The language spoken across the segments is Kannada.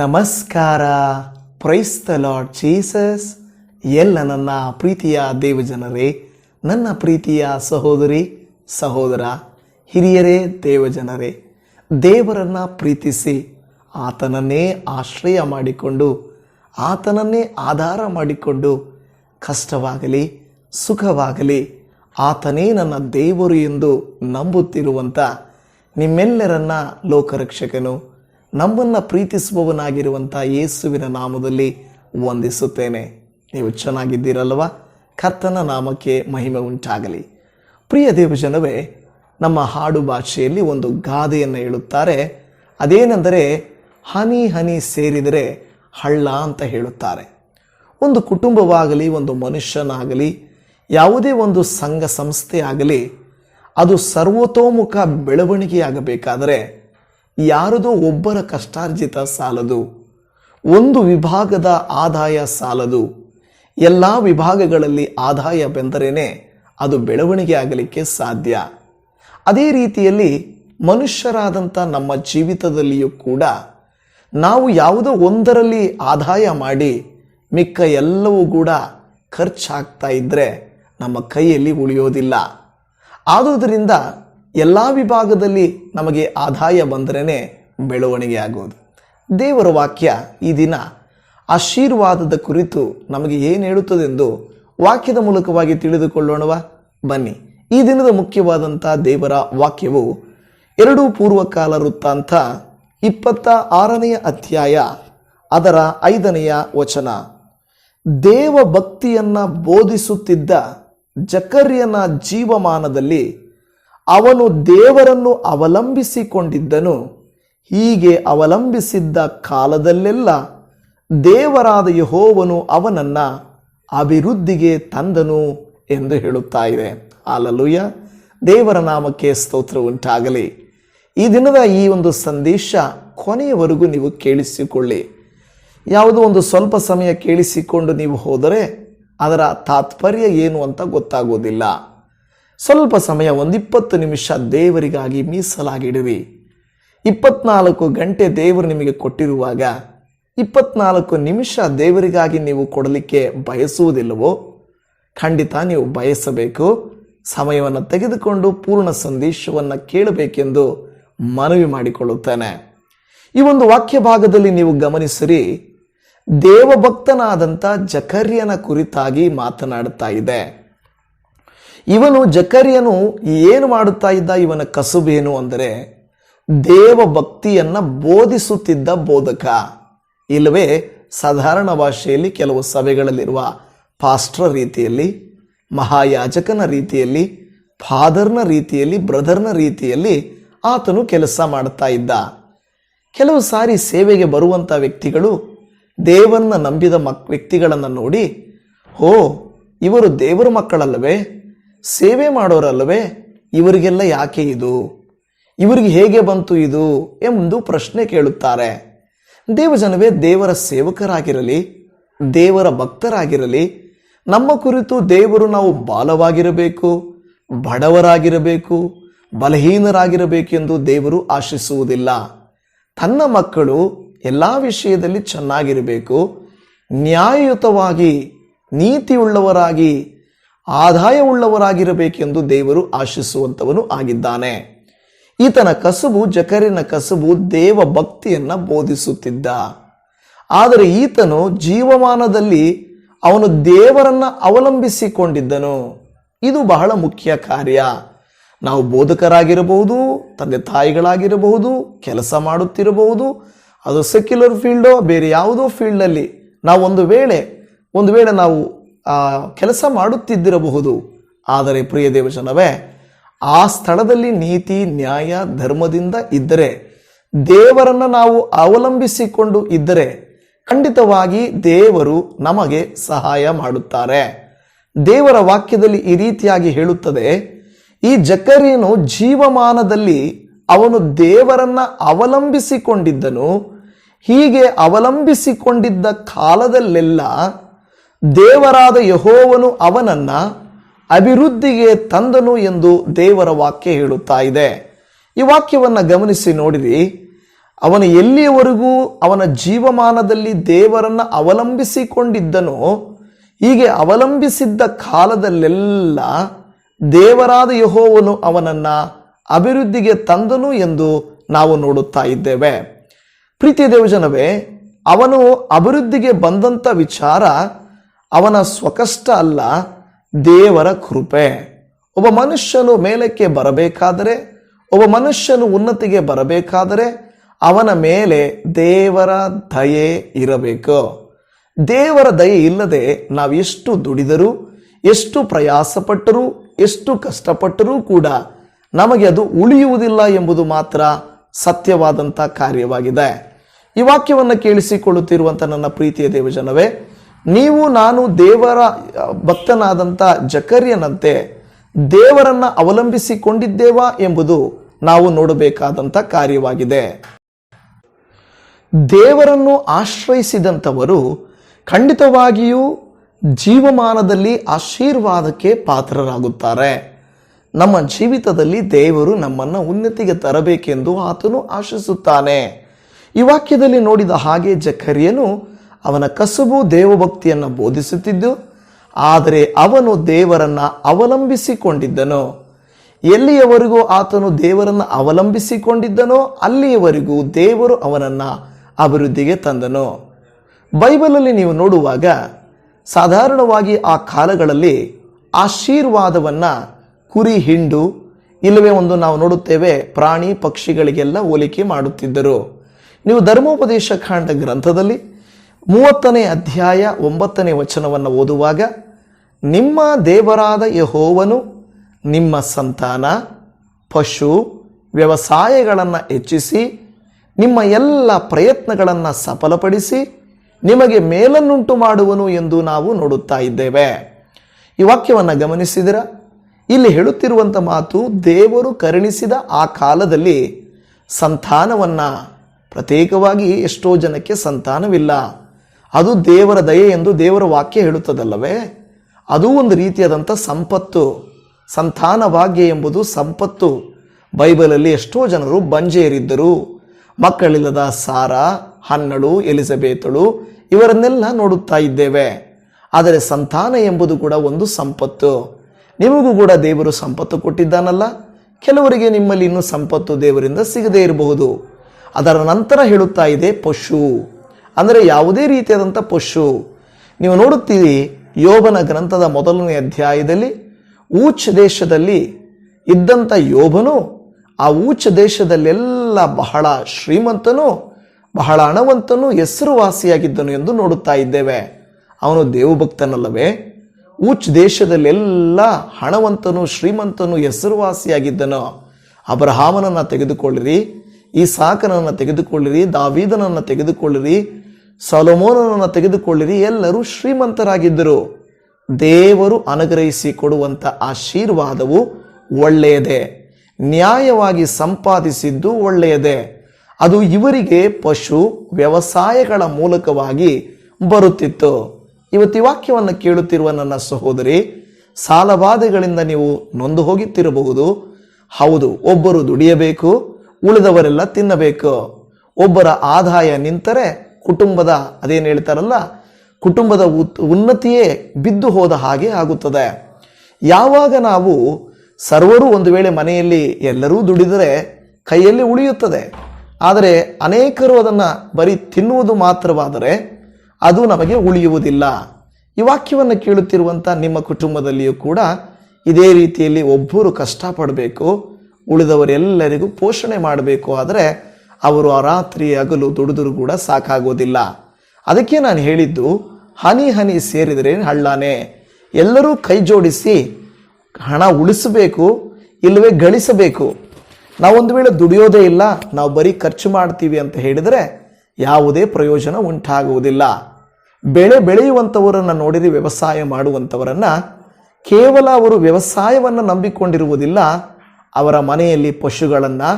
ನಮಸ್ಕಾರ. ಪ್ರೈಸ್ತ ಲಾರ್ಡ್ ಜೀಸಸ್ ಎಲ್ಲ ನನ್ನ ಪ್ರೀತಿಯ ದೇವಜನರೇ, ನನ್ನ ಪ್ರೀತಿಯ ಸಹೋದರಿ, ಸಹೋದರ, ಹಿರಿಯರೇ, ದೇವಜನರೇ, ದೇವರನ್ನು ಪ್ರೀತಿಸಿ ಆತನನ್ನೇ ಆಶ್ರಯ ಮಾಡಿಕೊಂಡು, ಆತನನ್ನೇ ಆಧಾರ ಮಾಡಿಕೊಂಡು ಕಷ್ಟವಾಗಲಿ, ಸುಖವಾಗಲಿ ಆತನೇ ನನ್ನ ದೇವರು ಎಂದು ನಂಬುತ್ತಿರುವಂಥ ನಿಮ್ಮೆಲ್ಲರನ್ನ ಲೋಕರಕ್ಷಕನು ನಮ್ಮನ್ನು ಪ್ರೀತಿಸುವವನಾಗಿರುವಂಥ ಯೇಸುವಿನ ನಾಮದಲ್ಲಿ ವಂದಿಸುತ್ತೇನೆ. ನೀವು ಚೆನ್ನಾಗಿದ್ದೀರಲ್ವ ಕರ್ತನ ನಾಮಕ್ಕೆ ಮಹಿಮೆ ಉಂಟಾಗಲಿ. ಪ್ರಿಯ ದೇವಜನವೇ, ನಮ್ಮ ಹಾಡು ಭಾಷೆಯಲ್ಲಿ ಒಂದು ಗಾದೆಯನ್ನು ಹೇಳುತ್ತಾರೆ. ಅದೇನೆಂದರೆ, ಹನಿ ಹನಿ ಸೇರಿದರೆ ಹಳ್ಳ ಅಂತ ಹೇಳುತ್ತಾರೆ. ಒಂದು ಕುಟುಂಬವಾಗಲಿ, ಒಂದು ಮನುಷ್ಯನಾಗಲಿ, ಯಾವುದೇ ಒಂದು ಸಂಘ ಸಂಸ್ಥೆ ಆಗಲಿ, ಅದು ಸರ್ವತೋಮುಖ ಬೆಳವಣಿಗೆಯಾಗಬೇಕಾದರೆ ಯಾರದೋ ಒಬ್ಬರ ಕಷ್ಟಾರ್ಜಿತ ಸಾಲದು, ಒಂದು ವಿಭಾಗದ ಆದಾಯ ಸಾಲದು. ಎಲ್ಲ ವಿಭಾಗಗಳಲ್ಲಿ ಆದಾಯ ಬೆಂದರೇನೆ ಅದು ಬೆಳವಣಿಗೆ ಆಗಲಿಕ್ಕೆ ಸಾಧ್ಯ. ಅದೇ ರೀತಿಯಲ್ಲಿ ಮನುಷ್ಯರಾದಂಥ ನಮ್ಮ ಜೀವಿತದಲ್ಲಿಯೂ ಕೂಡ ನಾವು ಯಾವುದೋ ಒಂದರಲ್ಲಿ ಆದಾಯ ಮಾಡಿ ಮಿಕ್ಕ ಎಲ್ಲವೂ ಕೂಡ ಖರ್ಚಾಗ್ತಾ ಇದ್ದರೆ ನಮ್ಮ ಕೈಯಲ್ಲಿ ಉಳಿಯೋದಿಲ್ಲ. ಆದುದರಿಂದ ಎಲ್ಲ ವಿಭಾಗದಲ್ಲಿ ನಮಗೆ ಆದಾಯ ಬಂದರೇ ಬೆಳವಣಿಗೆ ಆಗೋದು. ದೇವರ ವಾಕ್ಯ ಈ ದಿನ ಆಶೀರ್ವಾದದ ಕುರಿತು ನಮಗೆ ಏನು ಹೇಳುತ್ತದೆಂದು ವಾಕ್ಯದ ಮೂಲಕವಾಗಿ ತಿಳಿದುಕೊಳ್ಳೋಣವಾ? ಬನ್ನಿ. ಈ ದಿನದ ಮುಖ್ಯವಾದಂಥ ದೇವರ ವಾಕ್ಯವು ಎರಡು ಪೂರ್ವಕಾಲ ವೃತ್ತಾಂತ ಇಪ್ಪತ್ತ ಆರನೆಯ ಅಧ್ಯಾಯ ಅದರ ಐದನೆಯ ವಚನ. ದೇವ ಭಕ್ತಿಯನ್ನು ಬೋಧಿಸುತ್ತಿದ್ದ ಜಕರ್ಯನ ಜೀವಮಾನದಲ್ಲಿ ಅವನು ದೇವರನ್ನು ಅವಲಂಬಿಸಿಕೊಂಡಿದ್ದನು. ಹೀಗೆ ಅವಲಂಬಿಸಿದ್ದ ಕಾಲದಲ್ಲೆಲ್ಲ ದೇವರಾದ ಯಹೋವನು ಅವನನ್ನ ಅಭಿವೃದ್ಧಿಗೆ ತಂದನು ಎಂದು ಹೇಳುತ್ತಾ ಇದೆ. ಅಲಲುಯ ದೇವರ ನಾಮಕ್ಕೆ ಸ್ತೋತ್ರ ಉಂಟಾಗಲಿ. ಈ ದಿನದ ಈ ಒಂದು ಸಂದೇಶ ಕೊನೆಯವರೆಗೂ ನೀವು ಕೇಳಿಸಿಕೊಳ್ಳಿ. ಯಾವುದೋ ಒಂದು ಸ್ವಲ್ಪ ಸಮಯ ಕೇಳಿಸಿಕೊಂಡು ನೀವು ಹೋದರೆ ಅದರ ತಾತ್ಪರ್ಯ ಏನು ಅಂತ ಗೊತ್ತಾಗೋದಿಲ್ಲ ಸ್ವಲ್ಪ ಸಮಯ, ಒಂದಿಪ್ಪತ್ತು ನಿಮಿಷ ದೇವರಿಗಾಗಿ ಮೀಸಲಾಗಿಡುವಿ. ಇಪ್ಪತ್ನಾಲ್ಕು ಗಂಟೆ ದೇವರು ನಿಮಗೆ ಕೊಟ್ಟಿರುವಾಗ, ಇಪ್ಪತ್ನಾಲ್ಕು ನಿಮಿಷ ದೇವರಿಗಾಗಿ ನೀವು ಕೊಡಲಿಕ್ಕೆ ಬಯಸುವುದಿಲ್ಲವೋ? ಖಂಡಿತ ನೀವು ಬಯಸಬೇಕು. ಸಮಯವನ್ನು ತೆಗೆದುಕೊಂಡು ಪೂರ್ಣ ಸಂದೇಶವನ್ನು ಕೇಳಬೇಕೆಂದು ಮನವಿ ಮಾಡಿಕೊಳ್ಳುತ್ತೇನೆ. ಈ ಒಂದು ವಾಕ್ಯ ಭಾಗದಲ್ಲಿ ನೀವು ಗಮನಿಸಿರಿ, ದೇವಭಕ್ತನಾದಂಥ ಜಕರ್ಯನ ಕುರಿತಾಗಿ ಮಾತನಾಡುತ್ತಾ ಇದೆ. ಇವನು ಜಕರಿಯನು ಏನು ಮಾಡುತ್ತಾ ಇದ್ದ? ಇವನ ಕಸುಬೇನು ಅಂದರೆ ದೇವ ಭಕ್ತಿಯನ್ನ ಬೋಧಿಸುತ್ತಿದ್ದ ಬೋಧಕ. ಇಲ್ಲವೇ, ಸಾಧಾರಣ ಭಾಷೆಯಲ್ಲಿ ಕೆಲವು ಸಭೆಗಳಲ್ಲಿರುವ ಪಾಸ್ಟ್ರ ರೀತಿಯಲ್ಲಿ, ಮಹಾಯಾಜಕನ ರೀತಿಯಲ್ಲಿ, ಫಾದರ್ನ ರೀತಿಯಲ್ಲಿ, ಬ್ರದರ್ನ ರೀತಿಯಲ್ಲಿ ಆತನು ಕೆಲಸ ಮಾಡುತ್ತಾ ಇದ್ದ. ಕೆಲವು ಸಾರಿ ಸೇವೆಗೆ ಬರುವಂಥ ವ್ಯಕ್ತಿಗಳು ದೇವರನ್ನ ನಂಬಿದ ಮಕ್ ವ್ಯಕ್ತಿಗಳನ್ನು ನೋಡಿ, ಓ, ಇವರು ದೇವರ ಮಕ್ಕಳಲ್ಲವೇ? ಸೇವೆ ಮಾಡೋರಲ್ಲವೇ? ಇವರಿಗೆಲ್ಲ ಯಾಕೆ ಇದು? ಇವರಿಗೆ ಹೇಗೆ ಬಂತು ಇದು? ಎಂದು ಪ್ರಶ್ನೆ ಕೇಳುತ್ತಾರೆ. ದೇವಜನವೇ ದೇವರ ಸೇವಕರಾಗಿರಲಿ, ದೇವರ ಭಕ್ತರಾಗಿರಲಿ, ನಮ್ಮ ಕುರಿತು ದೇವರು ನಾವು ಬಾಲವಾಗಿರಬೇಕು, ಬಡವರಾಗಿರಬೇಕು, ಬಲಹೀನರಾಗಿರಬೇಕೆಂದು ದೇವರು ಆಶಿಸುವುದಿಲ್ಲ. ತನ್ನ ಮಕ್ಕಳು ಎಲ್ಲ ವಿಷಯದಲ್ಲಿ ಚೆನ್ನಾಗಿರಬೇಕು, ನ್ಯಾಯಯುತವಾಗಿ, ನೀತಿಯುಳ್ಳವರಾಗಿ ಆದಾಯವುಳ್ಳವರಾಗಿರಬೇಕೆಂದು ದೇವರು ಆಶಿಸುವಂಥವನು ಆಗಿದ್ದಾನೆ. ಈತನ ಕಸುಬು ಜಕರಿನ ಕಸುಬು ದೇವ ಭಕ್ತಿಯನ್ನು ಬೋಧಿಸುತ್ತಿದ್ದ. ಆದರೆ ಈತನು ಜೀವಮಾನದಲ್ಲಿ ಅವನು ದೇವರನ್ನ ಅವಲಂಬಿಸಿಕೊಂಡಿದ್ದನು. ಇದು ಬಹಳ ಮುಖ್ಯ ಕಾರ್ಯ. ನಾವು ಬೋಧಕರಾಗಿರಬಹುದು, ತಂದೆ ತಾಯಿಗಳಾಗಿರಬಹುದು, ಕೆಲಸ ಮಾಡುತ್ತಿರಬಹುದು, ಅದು ಸೆಕ್ಯುಲರ್ ಫೀಲ್ಡೋ ಬೇರೆ ಯಾವುದೋ ಫೀಲ್ಡಲ್ಲಿ ನಾವು ಒಂದು ವೇಳೆ ಒಂದು ವೇಳೆ ನಾವು ಕೆಲಸ ಮಾಡುತ್ತಿದ್ದಿರಬಹುದು. ಆದರೆ ಪ್ರಿಯ ದೇವಜನವೇ, ಆ ಸ್ಥಳದಲ್ಲಿ ನೀತಿ, ನ್ಯಾಯ, ಧರ್ಮದಿಂದ ಇದ್ದರೆ, ದೇವರನ್ನ ನಾವು ಅವಲಂಬಿಸಿಕೊಂಡು ಇದ್ದರೆ, ಖಂಡಿತವಾಗಿ ದೇವರು ನಮಗೆ ಸಹಾಯ ಮಾಡುತ್ತಾರೆ. ದೇವರ ವಾಕ್ಯದಲ್ಲಿ ಈ ರೀತಿಯಾಗಿ ಹೇಳುತ್ತದೆ, ಈ ಜಕರಿಯನು ಜೀವಮಾನದಲ್ಲಿ ಅವನು ದೇವರನ್ನ ಅವಲಂಬಿಸಿಕೊಂಡಿದ್ದನು, ಹೀಗೆ ಅವಲಂಬಿಸಿಕೊಂಡಿದ್ದ ಕಾಲದಲ್ಲೆಲ್ಲ ದೇವರಾದ ಯಹೋವನು ಅವನನ್ನ ಅಭಿವೃದ್ಧಿಗೆ ತಂದನು ಎಂದು ದೇವರ ವಾಕ್ಯ ಹೇಳುತ್ತಾ ಇದೆ. ಈ ವಾಕ್ಯವನ್ನು ಗಮನಿಸಿ ನೋಡಿರಿ. ಅವನು ಎಲ್ಲಿಯವರೆಗೂ ಅವನ ಜೀವಮಾನದಲ್ಲಿ ದೇವರನ್ನ ಅವಲಂಬಿಸಿಕೊಂಡಿದ್ದನೋ, ಹೀಗೆ ಅವಲಂಬಿಸಿದ್ದ ಕಾಲದಲ್ಲೆಲ್ಲ ದೇವರಾದ ಯಹೋವನು ಅವನನ್ನ ಅಭಿವೃದ್ಧಿಗೆ ತಂದನು ಎಂದು ನಾವು ನೋಡುತ್ತಾ ಇದ್ದೇವೆ. ಪ್ರೀತಿ ದೇವಜನವೇ, ಅವನು ಅಭಿವೃದ್ಧಿಗೆ ಬಂದಂಥ ವಿಚಾರ ಅವನ ಸ್ವಕಷ್ಟ ಅಲ್ಲ, ದೇವರ ಕೃಪೆ. ಒಬ್ಬ ಮನುಷ್ಯನು ಮೇಲಕ್ಕೆ ಬರಬೇಕಾದರೆ, ಒಬ್ಬ ಮನುಷ್ಯನು ಉನ್ನತಿಗೆ ಬರಬೇಕಾದರೆ, ಅವನ ಮೇಲೆ ದೇವರ ದಯೆ ಇರಬೇಕು. ದೇವರ ದಯೆ ಇಲ್ಲದೆ ನಾವು ಎಷ್ಟು ದುಡಿದರೂ, ಎಷ್ಟು ಪ್ರಯಾಸಪಟ್ಟರೂ, ಎಷ್ಟು ಕಷ್ಟಪಟ್ಟರೂ ಕೂಡ ನಮಗೆ ಅದು ಉಳಿಯುವುದಿಲ್ಲ ಎಂಬುದು ಮಾತ್ರ ಸತ್ಯವಾದಂಥ ಕಾರ್ಯವಾಗಿದೆ. ಈ ವಾಕ್ಯವನ್ನು ಕೇಳಿಸಿಕೊಳ್ಳುತ್ತಿರುವಂಥ ನನ್ನ ಪ್ರೀತಿಯ ದೇವಜನವೇ ನೀವು, ನಾನು ದೇವರ ಭಕ್ತನಾದಂಥ ಜಕರ್ಯನಂತೆ ದೇವರನ್ನ ಅವಲಂಬಿಸಿಕೊಂಡಿದ್ದೇವಾ ಎಂಬುದು ನಾವು ನೋಡಬೇಕಾದಂಥ ಕಾರ್ಯವಾಗಿದೆ. ದೇವರನ್ನು ಆಶ್ರಯಿಸಿದಂಥವರು ಖಂಡಿತವಾಗಿಯೂ ಜೀವಮಾನದಲ್ಲಿ ಆಶೀರ್ವಾದಕ್ಕೆ ಪಾತ್ರರಾಗುತ್ತಾರೆ. ನಮ್ಮ ಜೀವಿತದಲ್ಲಿ ದೇವರು ನಮ್ಮನ್ನು ಉನ್ನತಿಗೆ ತರಬೇಕೆಂದು ಆತನು ಆಶಿಸುತ್ತಾನೆ. ಈ ವಾಕ್ಯದಲ್ಲಿ ನೋಡಿದ ಹಾಗೆ ಜಕರ್ಯನು ಅವನ ಕಸುಬು ದೇವಭಕ್ತಿಯನ್ನು ಬೋಧಿಸುತ್ತಿದ್ದು, ಆದರೆ ಅವನು ದೇವರನ್ನ ಅವಲಂಬಿಸಿಕೊಂಡಿದ್ದನು. ಎಲ್ಲಿಯವರೆಗೂ ಆತನು ದೇವರನ್ನು ಅವಲಂಬಿಸಿಕೊಂಡಿದ್ದನೋ ಅಲ್ಲಿಯವರೆಗೂ ದೇವರು ಅವನನ್ನ ಅಭಿವೃದ್ಧಿಗೆ ತಂದನು. ಬೈಬಲಲ್ಲಿ ನೀವು ನೋಡುವಾಗ, ಸಾಧಾರಣವಾಗಿ ಆ ಕಾಲಗಳಲ್ಲಿ ಆಶೀರ್ವಾದವನ್ನ ಕುರಿ, ಹಿಂಡು, ಇಲ್ಲವೇ ಒಂದು ನಾವು ನೋಡುತ್ತೇವೆ, ಪ್ರಾಣಿ ಪಕ್ಷಿಗಳಿಗೆಲ್ಲ ಹೋಲಿಕೆ ಮಾಡುತ್ತಿದ್ದರು. ನೀವು ಧರ್ಮೋಪದೇಶ ಕಾಂಡ ಗ್ರಂಥದಲ್ಲಿ ಮೂವತ್ತನೇ ಅಧ್ಯಾಯ ಒಂಬತ್ತನೇ ವಚನವನ್ನು ಓದುವಾಗ, ನಿಮ್ಮ ದೇವರಾದ ಯಹೋವನು ನಿಮ್ಮ ಸಂತಾನ, ಪಶು, ವ್ಯವಸಾಯಗಳನ್ನು ಹೆಚ್ಚಿಸಿ, ನಿಮ್ಮ ಎಲ್ಲ ಪ್ರಯತ್ನಗಳನ್ನು ಸಫಲಪಡಿಸಿ, ನಿಮಗೆ ಮೇಲನ್ನುಂಟು ಮಾಡುವನು ಎಂದು ನಾವು ನೋಡುತ್ತಾ ಇದ್ದೇವೆ. ಈ ವಾಕ್ಯವನ್ನು ಗಮನಿಸಿದಿರ? ಇಲ್ಲಿ ಹೇಳುತ್ತಿರುವಂಥ ಮಾತು ದೇವರು ಕರುಣಿಸಿದ ಆ ಕಾಲದಲ್ಲಿ ಸಂತಾನವನ್ನು ಪ್ರತ್ಯೇಕವಾಗಿ ಎಷ್ಟೋ ಜನಕ್ಕೆ ಸಂತಾನವಿಲ್ಲ. ಅದು ದೇವರ ದಯೆ ಎಂದು ದೇವರ ವಾಕ್ಯ ಹೇಳುತ್ತದಲ್ಲವೇ? ಅದು ಒಂದು ರೀತಿಯಾದಂಥ ಸಂಪತ್ತು. ಸಂತಾನ ಭಾಗ್ಯ ಎಂಬುದು ಸಂಪತ್ತು. ಬೈಬಲಲ್ಲಿ ಎಷ್ಟೋ ಜನರು ಬಂಜೆಯರಿದ್ದರು ಮಕ್ಕಳಿಲ್ಲದ ಸಾರ, ಹನ್ನಳು, ಎಲಿಜಬೇತಳು ಇವರನ್ನೆಲ್ಲ ನೋಡುತ್ತಾ ಇದ್ದೇವೆ. ಆದರೆ ಸಂತಾನ ಎಂಬುದು ಕೂಡ ಒಂದು ಸಂಪತ್ತು. ನಿಮಗೂ ಕೂಡ ದೇವರು ಸಂಪತ್ತು ಕೊಟ್ಟಿದ್ದಾನಲ್ಲ? ಕೆಲವರಿಗೆ ನಿಮ್ಮಲ್ಲಿ ಇನ್ನೂ ಸಂಪತ್ತು ದೇವರಿಂದ ಸಿಗದೇ ಇರಬಹುದು. ಅದರ ನಂತರ ಹೇಳುತ್ತಾ ಇದೆ ಪಶು. ಅಂದರೆ ಯಾವುದೇ ರೀತಿಯಾದಂಥ ಪಶು, ನೀವು ನೋಡುತ್ತೀರಿ ಯೋಬನ ಗ್ರಂಥದ ಮೊದಲನೇ ಅಧ್ಯಾಯದಲ್ಲಿ ಊಚ್ ದೇಶದಲ್ಲಿ ಇದ್ದಂಥ ಯೋಬನು, ಆ ಊಚ ದೇಶದಲ್ಲೆಲ್ಲ ಬಹಳ ಶ್ರೀಮಂತನು, ಬಹಳ ಹಣವಂತನು, ಹೆಸರುವಾಸಿಯಾಗಿದ್ದನು ಎಂದು ನೋಡುತ್ತಾ ಇದ್ದೇವೆ. ಅವನು ದೇವಭಕ್ತನಲ್ಲವೇ? ಊಚ್ ದೇಶದಲ್ಲೆಲ್ಲ ಹಣವಂತನು, ಶ್ರೀಮಂತನು, ಹೆಸರುವಾಸಿಯಾಗಿದ್ದನು. ಅಬ್ರಹಾಮನನ್ನು ತೆಗೆದುಕೊಳ್ಳಿರಿ ಈ ಸಾಕನನ್ನು ತೆಗೆದುಕೊಳ್ಳಿರಿ, ದಾವೀದನನ್ನು ತೆಗೆದುಕೊಳ್ಳಿರಿ ಸೊಲಮೋನನನ್ನು ತೆಗೆದುಕೊಳ್ಳಿರಿ, ಎಲ್ಲರೂ ಶ್ರೀಮಂತರಾಗಿದ್ದರು. ದೇವರು ಅನುಗ್ರಹಿಸಿ ಕೊಡುವಂಥ ಆಶೀರ್ವಾದವು ಒಳ್ಳೆಯದೇ. ನ್ಯಾಯವಾಗಿ ಸಂಪಾದಿಸಿದ್ದು ಒಳ್ಳೆಯದೇ. ಅದು ಇವರಿಗೆ ಪಶು ವ್ಯವಸಾಯಗಳ ಮೂಲಕವಾಗಿ ಬರುತ್ತಿತ್ತು. ಇವತ್ತು ವಾಕ್ಯವನ್ನು ಕೇಳುತ್ತಿರುವ ನನ್ನ ಸಹೋದರಿ, ಸಾಲಬಾಧೆಗಳಿಂದ ನೀವು ನೊಂದು ಹೋಗುತ್ತಿರಬಹುದು. ಹೌದು, ಒಬ್ಬರು ದುಡಿಯಬೇಕು, ಉಳಿದವರೆಲ್ಲ ತಿನ್ನಬೇಕು. ಒಬ್ಬರ ಆದಾಯ ನಿಂತರೆ ಕುಟುಂಬದ, ಅದೇನು ಹೇಳ್ತಾರಲ್ಲ, ಕುಟುಂಬದ ಉನ್ನತಿಯೇ ಬಿದ್ದು ಹೋದ ಹಾಗೆ ಆಗುತ್ತದೆ. ಯಾವಾಗ ನಾವು ಸರ್ವರು ಒಂದು ವೇಳೆ ಮನೆಯಲ್ಲಿ ಎಲ್ಲರೂ ದುಡಿದರೆ ಕೈಯಲ್ಲಿ ಉಳಿಯುತ್ತದೆ. ಆದರೆ ಅನೇಕರು ಅದನ್ನು ಬರೀ ತಿನ್ನುವುದು ಮಾತ್ರವಾದರೆ ಅದು ನಮಗೆ ಉಳಿಯುವುದಿಲ್ಲ. ಈ ವಾಕ್ಯವನ್ನು ಕೇಳುತ್ತಿರುವಂಥ ನಿಮ್ಮ ಕುಟುಂಬದಲ್ಲಿಯೂ ಕೂಡ ಇದೇ ರೀತಿಯಲ್ಲಿ ಒಬ್ಬರು ಕಷ್ಟಪಡಬೇಕು, ಉಳಿದವರೆಲ್ಲರಿಗೂ ಪೋಷಣೆ ಮಾಡಬೇಕು. ಆದರೆ ಅವರು ಆ ರಾತ್ರಿ ಹಗಲು ದುಡಿದರೂ ಕೂಡ ಸಾಕಾಗೋದಿಲ್ಲ. ಅದಕ್ಕೆ ನಾನು ಹೇಳಿದ್ದು, ಹನಿ ಹನಿ ಸೇರಿದರೆ ಹಳ್ಳಾನೆ. ಎಲ್ಲರೂ ಕೈ ಜೋಡಿಸಿ ಹಣ ಉಳಿಸಬೇಕು ಇಲ್ಲವೇ ಗಳಿಸಬೇಕು. ನಾವೊಂದು ವೇಳೆ ದುಡಿಯೋದೇ ಇಲ್ಲ, ನಾವು ಬರೀ ಖರ್ಚು ಮಾಡ್ತೀವಿ ಅಂತ ಹೇಳಿದರೆ ಯಾವುದೇ ಪ್ರಯೋಜನ ಉಂಟಾಗುವುದಿಲ್ಲ. ಬೆಳೆ ಬೆಳೆಯುವಂಥವರನ್ನು ನೋಡಿರಿ, ವ್ಯವಸಾಯ ಮಾಡುವಂಥವರನ್ನು ಕೇವಲ ಅವರು ವ್ಯವಸಾಯವನ್ನು ನಂಬಿಕೊಂಡಿರುವುದಿಲ್ಲ, ಅವರ ಮನೆಯಲ್ಲಿ ಪಶುಗಳನ್ನು,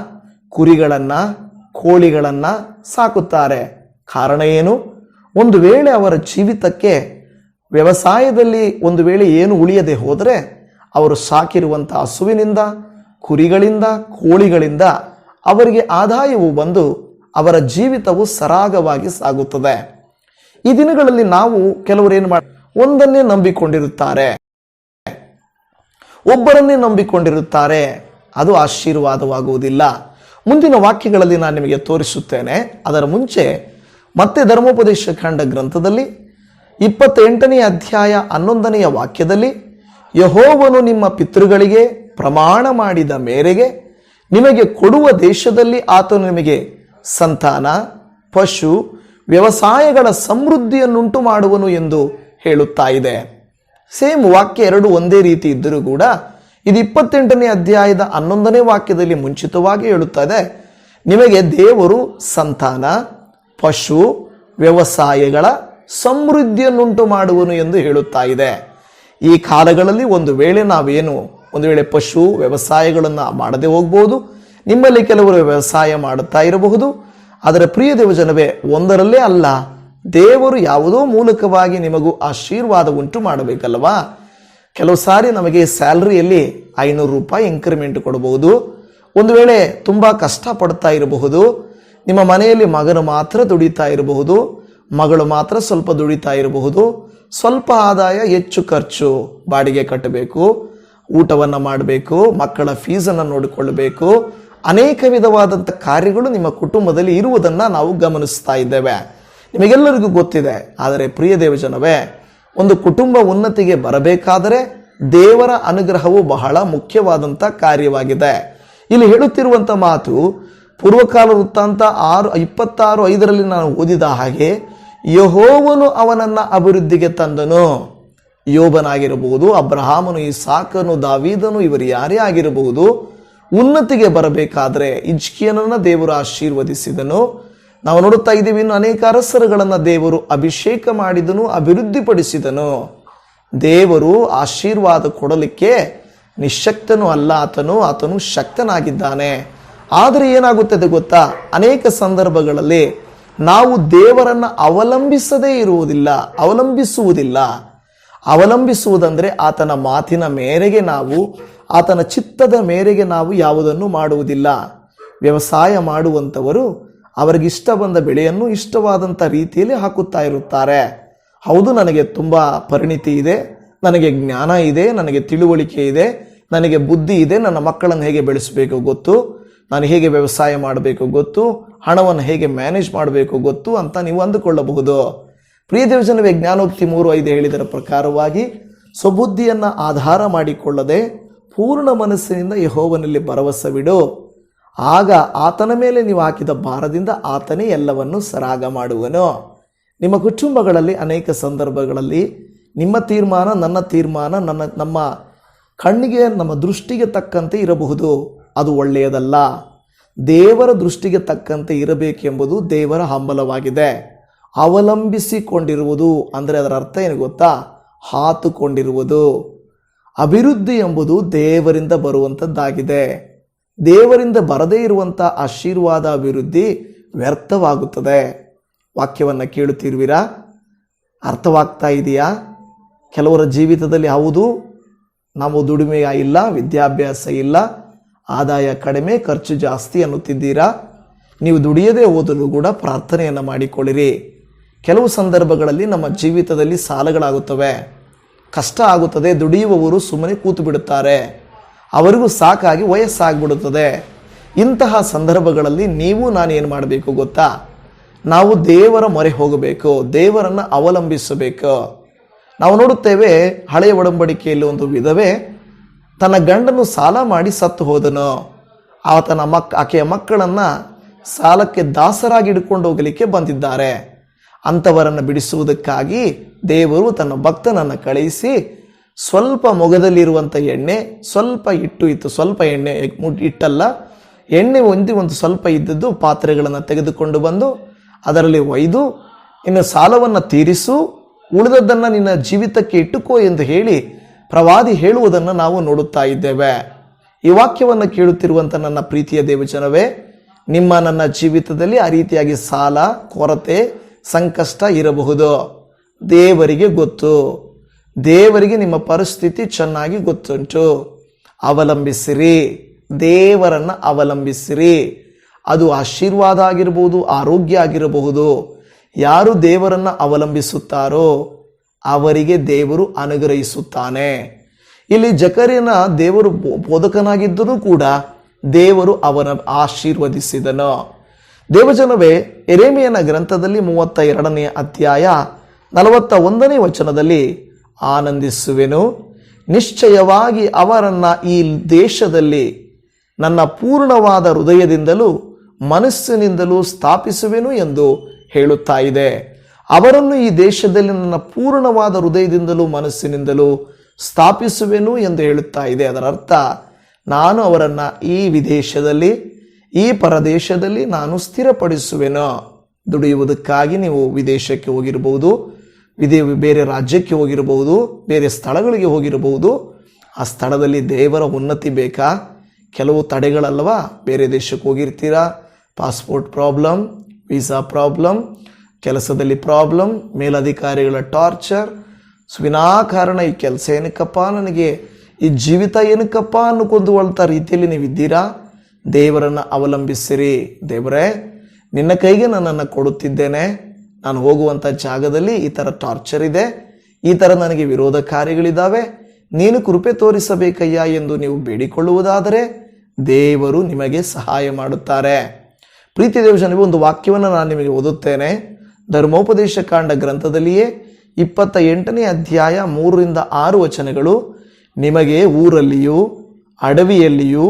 ಕುರಿಗಳನ್ನು ಕೋಳಿಗಳನ್ನು ಸಾಕುತ್ತಾರೆ. ಕಾರಣ ಏನು? ಒಂದು ವೇಳೆ ಅವರ ಜೀವಿತಕ್ಕೆ ವ್ಯವಸಾಯದಲ್ಲಿ ಒಂದು ವೇಳೆ ಏನು ಉಳಿಯದೆ ಹೋದರೆ, ಅವರು ಸಾಕಿರುವಂಥ ಹಸುವಿನಿಂದ, ಕುರಿಗಳಿಂದ, ಕೋಳಿಗಳಿಂದ ಅವರಿಗೆ ಆದಾಯವು ಬಂದು ಅವರ ಜೀವಿತವು ಸರಾಗವಾಗಿ ಸಾಗುತ್ತದೆ. ಈ ದಿನಗಳಲ್ಲಿ ನಾವು ಕೆಲವರು ಏನು ಮಾಡ, ಒಂದನ್ನೇ ನಂಬಿಕೊಂಡಿರುತ್ತಾರೆ. ಒಬ್ಬರನ್ನೇ ನಂಬಿಕೊಂಡಿರುತ್ತಾರೆ. ಅದು ಆಶೀರ್ವಾದವಾಗುವುದಿಲ್ಲ. ಮುಂದಿನ ವಾಕ್ಯಗಳಲ್ಲಿ ನಾನು ನಿಮಗೆ ತೋರಿಸುತ್ತೇನೆ. ಅದರ ಮುಂಚೆ ಮತ್ತೆ ಧರ್ಮೋಪದೇಶ ಖಂಡ ಗ್ರಂಥದಲ್ಲಿ ಇಪ್ಪತ್ತೆಂಟನೇ ಅಧ್ಯಾಯ ಹನ್ನೊಂದನೆಯ ವಾಕ್ಯದಲ್ಲಿ ಯಹೋವನು ನಿಮ್ಮ ಪಿತೃಗಳಿಗೆ ಪ್ರಮಾಣ ಮಾಡಿದ ಮೇರೆಗೆ ನಿಮಗೆ ಕೊಡುವ ದೇಶದಲ್ಲಿ ಆತನು ನಿಮಗೆ ಸಂತಾನ, ಪಶು, ವ್ಯವಸಾಯಗಳ ಸಮೃದ್ಧಿಯನ್ನುಂಟು ಮಾಡುವನು ಎಂದು ಹೇಳುತ್ತಾ ಇದೆ. ಸೇಮ್ ವಾಕ್ಯ ಎರಡು ಒಂದೇ ರೀತಿ ಇದ್ದರೂ ಕೂಡ ಇದು ಇಪ್ಪತ್ತೆಂಟನೇ ಅಧ್ಯಾಯದ ಹನ್ನೊಂದನೇ ವಾಕ್ಯದಲ್ಲಿ ಮುಂಚಿತವಾಗಿ ಹೇಳುತ್ತದೆ. ನಿಮಗೆ ದೇವರು ಸಂತಾನ, ಪಶು, ವ್ಯವಸಾಯಗಳ ಸಮೃದ್ಧಿಯನ್ನುಂಟು ಮಾಡುವನು ಎಂದು ಹೇಳುತ್ತಾ ಇದೆ. ಈ ಕಾಲಗಳಲ್ಲಿ ಒಂದು ವೇಳೆ ನಾವೇನು, ಒಂದು ವೇಳೆ ಪಶು, ವ್ಯವಸಾಯಗಳನ್ನು ಮಾಡದೆ ಹೋಗ್ಬೋದು, ನಿಮ್ಮಲ್ಲಿ ಕೆಲವರು ವ್ಯವಸಾಯ ಮಾಡುತ್ತಾ ಇರಬಹುದು ಅದರ ಪ್ರಿಯ ದೇವಜನವೇ, ಒಂದರಲ್ಲೇ ಅಲ್ಲ, ದೇವರು ಯಾವುದೋ ಮೂಲಕವಾಗಿ ನಿಮಗೂ ಆಶೀರ್ವಾದ ಉಂಟು ಮಾಡಬೇಕಲ್ವಾ ಕೆಲವು ಸಾರಿ ನಮಗೆ ಸ್ಯಾಲ್ರಿಯಲ್ಲಿ ಐನೂರು ರೂಪಾಯಿ ಇನ್ಕ್ರಿಮೆಂಟ್ ಕೊಡಬಹುದು. ಒಂದು ವೇಳೆ ತುಂಬ ಕಷ್ಟಪಡ್ತಾ ಇರಬಹುದು. ನಿಮ್ಮ ಮನೆಯಲ್ಲಿ ಮಗನು ಮಾತ್ರ ದುಡಿತಾ ಇರಬಹುದು. ಮಗಳು ಮಾತ್ರ ಸ್ವಲ್ಪ ದುಡಿತಾ ಇರಬಹುದು. ಸ್ವಲ್ಪ ಆದಾಯ ಹೆಚ್ಚು ಖರ್ಚು ಬಾಡಿಗೆ ಕಟ್ಟಬೇಕು. ಊಟವನ್ನು ಮಾಡಬೇಕು, ಮಕ್ಕಳ ಫೀಸನ್ನು ನೋಡಿಕೊಳ್ಳಬೇಕು. ಅನೇಕ ವಿಧವಾದಂಥ ಕಾರ್ಯಗಳು ನಿಮ್ಮ ಕುಟುಂಬದಲ್ಲಿ ಇರುವುದನ್ನು ನಾವು ಗಮನಿಸ್ತಾ ಇದ್ದೇವೆ. ನಿಮಗೆಲ್ಲರಿಗೂ ಗೊತ್ತಿದೆ. ಆದರೆ ಪ್ರಿಯ ದೇವಜನವೇ ಒಂದು ಕುಟುಂಬ ಉನ್ನತಿಗೆ ಬರಬೇಕಾದರೆ ದೇವರ ಅನುಗ್ರಹವು ಬಹಳ ಮುಖ್ಯವಾದಂಥ ಕಾರ್ಯವಾಗಿದೆ. ಇಲ್ಲಿ ಹೇಳುತ್ತಿರುವಂಥ ಮಾತು, ಪೂರ್ವಕಾಲ ವೃತ್ತಾಂತ ಆರು, ಇಪ್ಪತ್ತಾರು, ಐದರಲ್ಲಿ ನಾನು ಓದಿದ ಹಾಗೆ, ಯಹೋವನು ಅವನನ್ನು ಅಭಿವೃದ್ಧಿಗೆ ತಂದನು. ಯೋಬನಾಗಿರಬಹುದು, ಅಬ್ರಹಾಮನು ಈ ಸಾಕನು ದಾವೀದನು, ಇವರು ಯಾರೇ ಆಗಿರಬಹುದು, ಉನ್ನತಿಗೆ ಬರಬೇಕಾದರೆ ಇಜ್ಕಿಯನನ್ನು ದೇವರು ಆಶೀರ್ವದಿಸಿದನು. ನಾವು ನೋಡುತ್ತಾ ಇದ್ದೀವಿ ಇನ್ನು ಅನೇಕ ಅರಸರುಗಳನ್ನು ದೇವರು ಅಭಿಷೇಕ ಮಾಡಿದನು, ಅಭಿವೃದ್ಧಿಪಡಿಸಿದನು. ದೇವರು ಆಶೀರ್ವಾದ ಕೊಡಲಿಕ್ಕೆ ನಿಶಕ್ತನು ಅಲ್ಲ, ಆತನು ಆತನು ಶಕ್ತನಾಗಿದ್ದಾನೆ. ಆದರೆ ಏನಾಗುತ್ತದೆ ಗೊತ್ತಾ? ಅನೇಕ ಸಂದರ್ಭಗಳಲ್ಲಿ ನಾವು ದೇವರನ್ನ ಅವಲಂಬಿಸದೇ ಇರುವುದಿಲ್ಲ, ಅವಲಂಬಿಸುವುದಿಲ್ಲ. ಅವಲಂಬಿಸುವುದಂದ್ರೆ ಆತನ ಮಾತಿನ ಮೇರೆಗೆ ನಾವು, ಆತನ ಚಿತ್ತದ ಮೇರೆಗೆ ನಾವು ಯಾವುದನ್ನು ಮಾಡುವುದಿಲ್ಲ. ವ್ಯವಸಾಯ ಮಾಡುವಂಥವರು ಅವರಿಗೆ ಇಷ್ಟ ಬಂದ ಬೆಳೆಯನ್ನು ಇಷ್ಟವಾದಂಥ ರೀತಿಯಲ್ಲಿ ಹಾಕುತ್ತಾ ಇರುತ್ತಾರೆ. ಹೌದು, ನನಗೆ ತುಂಬ ಪರಿಣಿತಿ ಇದೆ, ನನಗೆ ಜ್ಞಾನ ಇದೆ, ನನಗೆ ತಿಳುವಳಿಕೆ ಇದೆ, ನನಗೆ ಬುದ್ಧಿ ಇದೆ, ನನ್ನ ಮಕ್ಕಳನ್ನು ಹೇಗೆ ಬೆಳೆಸಬೇಕು ಗೊತ್ತು, ನಾನು ಹೇಗೆ ವ್ಯವಸಾಯ ಮಾಡಬೇಕು ಗೊತ್ತು, ಹಣವನ್ನು ಹೇಗೆ ಮ್ಯಾನೇಜ್ ಮಾಡಬೇಕು ಗೊತ್ತು ಅಂತ ನೀವು ಅಂದುಕೊಳ್ಳಬಹುದು. ಪ್ರಿಯ ದೇವಜನವೇ ಜ್ಞಾನೋಕ್ತಿ ಮೂರು ಐದು ಹೇಳಿದರ ಪ್ರಕಾರವಾಗಿ ಸ್ವಬುದ್ಧಿಯನ್ನು ಆಧಾರ ಮಾಡಿಕೊಳ್ಳದೆ ಪೂರ್ಣ ಮನಸ್ಸಿನಿಂದ ಯಹೋವನಲ್ಲಿ ಭರವಸವಿಡು. ಆಗ ಆತನ ಮೇಲೆ ನೀವು ಹಾಕಿದ ಭಾರದಿಂದ ಆತನೇ ಎಲ್ಲವನ್ನು ಸರಾಗ ಮಾಡುವನು. ನಿಮ್ಮ ಕುಟುಂಬಗಳಲ್ಲಿ ಅನೇಕ ಸಂದರ್ಭಗಳಲ್ಲಿ ನಿಮ್ಮ ತೀರ್ಮಾನ, ನನ್ನ ತೀರ್ಮಾನ, ನನ್ನ, ನಮ್ಮ ಕಣ್ಣಿಗೆ, ನಮ್ಮ ದೃಷ್ಟಿಗೆ ತಕ್ಕಂತೆ ಇರಬಹುದು. ಅದು ಒಳ್ಳೆಯದಲ್ಲ. ದೇವರ ದೃಷ್ಟಿಗೆ ತಕ್ಕಂತೆ ಇರಬೇಕೆಂಬುದು ದೇವರ ಹಂಬಲವಾಗಿದೆ. ಅವಲಂಬಿಸಿಕೊಂಡಿರುವುದು ಅಂದರೆ ಅದರ ಅರ್ಥ ಏನು ಗೊತ್ತಾ? ಹಾತುಕೊಂಡಿರುವುದು. ಅಭಿವೃದ್ಧಿ ಎಂಬುದು ದೇವರಿಂದ ಬರುವಂಥದ್ದಾಗಿದೆ ದೇವರಿಂದ ಬರದೇ ಇರುವಂಥ ಆಶೀರ್ವಾದ ಅಭಿವೃದ್ಧಿ ವ್ಯರ್ಥವಾಗುತ್ತದೆ. ವಾಕ್ಯವನ್ನು ಕೇಳುತ್ತಿರುವಿರಾ? ಅರ್ಥವಾಗ್ತಾ ಇದೆಯಾ? ಕೆಲವರ ಜೀವಿತದಲ್ಲಿ ಹೌದು, ನಾವು ದುಡಿಮೆಯ ಇಲ್ಲ, ವಿದ್ಯಾಭ್ಯಾಸ ಇಲ್ಲ, ಆದಾಯ ಕಡಿಮೆ, ಖರ್ಚು ಜಾಸ್ತಿ ಅನ್ನುತ್ತಿದ್ದೀರಾ? ನೀವು ದುಡಿಯದೇ ಹೋದರೂ ಕೂಡ ಪ್ರಾರ್ಥನೆಯನ್ನು ಮಾಡಿಕೊಳ್ಳಿರಿ. ಕೆಲವು ಸಂದರ್ಭಗಳಲ್ಲಿ ನಮ್ಮ ಜೀವಿತದಲ್ಲಿ ಸಾಲಗಳಾಗುತ್ತವೆ. ಕಷ್ಟ ಆಗುತ್ತದೆ, ದುಡಿಯುವವರು ಸುಮ್ಮನೆ ಕೂತು ಬಿಡುತ್ತಾರೆ. ಅವರಿಗೂ ಸಾಕಾಗಿ ವಯಸ್ಸಾಗ್ಬಿಡುತ್ತದೆ. ಇಂತಹ ಸಂದರ್ಭಗಳಲ್ಲಿ ನೀವು ನಾನು ಏನು ಮಾಡಬೇಕು ಗೊತ್ತಾ? ನಾವು ದೇವರ ಮೊರೆ ಹೋಗಬೇಕು, ದೇವರನ್ನು ಅವಲಂಬಿಸಬೇಕು. ನಾವು ನೋಡುತ್ತೇವೆ ಹಳೆಯ ಒಡಂಬಡಿಕೆಯಲ್ಲಿ ಒಂದು ವಿಧವೆ ತನ್ನ ಗಂಡನು ಸಾಲ ಮಾಡಿ ಸತ್ತು ಹೋದನು. ಆತನ ಮಕ್, ಆಕೆಯ ಮಕ್ಕಳನ್ನು ಸಾಲಕ್ಕೆ ದಾಸರಾಗಿ ಹಿಡ್ಕೊಂಡು ಹೋಗಲಿಕ್ಕೆ ಬಂದಿದ್ದಾರೆ. ಅಂಥವರನ್ನು ಬಿಡಿಸುವುದಕ್ಕಾಗಿ ದೇವರು ತನ್ನ ಭಕ್ತನನ್ನು ಕಳುಹಿಸಿ ಸ್ವಲ್ಪ ಮೊಗದಲ್ಲಿರುವಂಥ ಎಣ್ಣೆ, ಸ್ವಲ್ಪ ಇಟ್ಟು ಇತ್ತು, ಸ್ವಲ್ಪ ಎಣ್ಣೆ ಇಟ್ಟಲ್ಲ ಎಣ್ಣೆ ಹೊಂದಿ ಒಂದು ಸ್ವಲ್ಪ ಇದ್ದದ್ದು ಪಾತ್ರೆಗಳನ್ನು ತೆಗೆದುಕೊಂಡು ಬಂದು ಅದರಲ್ಲಿ ಒಯ್ದು, ನಿನ್ನ ಸಾಲವನ್ನು ತೀರಿಸು, ಉಳಿದದ್ದನ್ನು ನಿನ್ನ ಜೀವಿತಕ್ಕೆ ಇಟ್ಟುಕೋ ಎಂದು ಹೇಳಿ ಪ್ರವಾದಿ ಹೇಳುವುದನ್ನು ನಾವು ನೋಡುತ್ತಾ ಇದ್ದೇವೆ. ಈ ವಾಕ್ಯವನ್ನು ಕೇಳುತ್ತಿರುವಂಥ ನನ್ನ ಪ್ರೀತಿಯ ದೇವಜನವೇ, ನಿಮ್ಮ ನನ್ನ ಜೀವಿತದಲ್ಲಿ ಆ ರೀತಿಯಾಗಿ ಸಾಲ, ಕೊರತೆ, ಸಂಕಷ್ಟ ಇರಬಹುದು. ದೇವರಿಗೆ ಗೊತ್ತು. ದೇವರಿಗೆ ನಿಮ್ಮ ಪರಿಸ್ಥಿತಿ ಚೆನ್ನಾಗಿ ಗೊತ್ತುಂಟು. ಅವಲಂಬಿಸಿರಿ. ದೇವರನ್ನು ಅವಲಂಬಿಸಿರಿ. ಅದು ಆಶೀರ್ವಾದ ಆಗಿರಬಹುದು ಆರೋಗ್ಯ ಆಗಿರಬಹುದು. ಯಾರು ದೇವರನ್ನ ಅವಲಂಬಿಸುತ್ತಾರೋ, ಅವರಿಗೆ ದೇವರು ಅನುಗ್ರಹಿಸುತ್ತಾನೆ. ಇಲ್ಲಿ ಜಕರಿಯನ ದೇವರು ಬೋಧಕನಾಗಿದ್ದರೂ ಕೂಡ ದೇವರು ಅವನ ಆಶೀರ್ವದಿಸಿದನು. ದೇವಜನವೇ ಎರೇಮಿಯನ ಗ್ರಂಥದಲ್ಲಿ ಮೂವತ್ತ ಎರಡನೆಯ ಅಧ್ಯಾಯ ನಲವತ್ತ ಒಂದನೇ ವಚನದಲ್ಲಿ ಆನಂದಿಸುವೆನು. ನಿಶ್ಚಯವಾಗಿ ಅವರನ್ನು ಈ ದೇಶದಲ್ಲಿ ನನ್ನ ಪೂರ್ಣವಾದ ಹೃದಯದಿಂದಲೂ ಮನಸ್ಸಿನಿಂದಲೂ ಸ್ಥಾಪಿಸುವೆನು ಎಂದು ಹೇಳುತ್ತಾ ಇದೆ. ಅವರನ್ನು ಈ ದೇಶದಲ್ಲಿ ನನ್ನ ಪೂರ್ಣವಾದ ಹೃದಯದಿಂದಲೂ ಮನಸ್ಸಿನಿಂದಲೂ ಸ್ಥಾಪಿಸುವೆನು ಎಂದು ಹೇಳುತ್ತಾ ಇದೆ. ಅದರ ಅರ್ಥ ನಾನು ಅವರನ್ನು ಈ ವಿದೇಶದಲ್ಲಿ, ಈ ಪರದೇಶದಲ್ಲಿ ನಾನು ಸ್ಥಿರಪಡಿಸುವೆನು. ದುಡಿಯುವುದಕ್ಕಾಗಿ ನೀವು ವಿದೇಶಕ್ಕೆ ಹೋಗಿರಬಹುದು. ವಿದೇ ಬೇರೆ ರಾಜ್ಯಕ್ಕೆ ಹೋಗಿರಬಹುದು, ಬೇರೆ ಸ್ಥಳಗಳಿಗೆ ಹೋಗಿರಬಹುದು. ಆ ಸ್ಥಳದಲ್ಲಿ ದೇವರ ಉನ್ನತಿ ಬೇಕಾ? ಕೆಲವು ತಡೆಗಳಲ್ವಾ ಬೇರೆ ದೇಶಕ್ಕೆ ಹೋಗಿರ್ತೀರಾ? ಪಾಸ್ಪೋರ್ಟ್ ಪ್ರಾಬ್ಲಮ್, ವೀಸಾ ಪ್ರಾಬ್ಲಮ್, ಕೆಲಸದಲ್ಲಿ ಪ್ರಾಬ್ಲಮ್, ಮೇಲಧಿಕಾರಿಗಳ ಟಾರ್ಚರ್. ವಿನಾಕಾರಣ ಈ ಕೆಲಸ ಏನಕ್ಕಪ್ಪ ನನಗೆ? ಈ ಜೀವಿತ ಏನಕ್ಕಪ್ಪ ಅನ್ನುಕೊಂದುವಂಥ ರೀತಿಯಲ್ಲಿ ನೀವಿದ್ದೀರಾ? ದೇವರನ್ನು ಅವಲಂಬಿಸಿರಿ. ದೇವರೇ, ನಿನ್ನ ಕೈಗೆ ನನ್ನನ್ನು ಕೊಡುತ್ತಿದ್ದೇನೆ. ನಾನು ಹೋಗುವಂಥ ಜಾಗದಲ್ಲಿ ಈ ಥರ ಟಾರ್ಚರ್ ಇದೆ, ಈ ಥರ ನನಗೆ ವಿರೋಧ ಕಾರ್ಯಗಳಿದ್ದಾವೆ ನೀನು ಕೃಪೆ ತೋರಿಸಬೇಕಯ್ಯ ಎಂದು ನೀವು ಬೇಡಿಕೊಳ್ಳುವುದಾದರೆ ದೇವರು ನಿಮಗೆ ಸಹಾಯ ಮಾಡುತ್ತಾರೆ. ಪ್ರೀತಿ ದೇವಜನವೇ ಒಂದು ವಾಕ್ಯವನ್ನು ನಾನು ನಿಮಗೆ ಓದುತ್ತೇನೆ. ಧರ್ಮೋಪದೇಶ ಕಾಂಡ ಗ್ರಂಥದಲ್ಲಿಯೇ ಇಪ್ಪತ್ತ ಎಂಟನೇ ಅಧ್ಯಾಯ ಮೂರರಿಂದ ಆರು ವಚನಗಳು, ನಿಮಗೆ ಊರಲ್ಲಿಯೂ, ಅಡವಿಯಲ್ಲಿಯೂ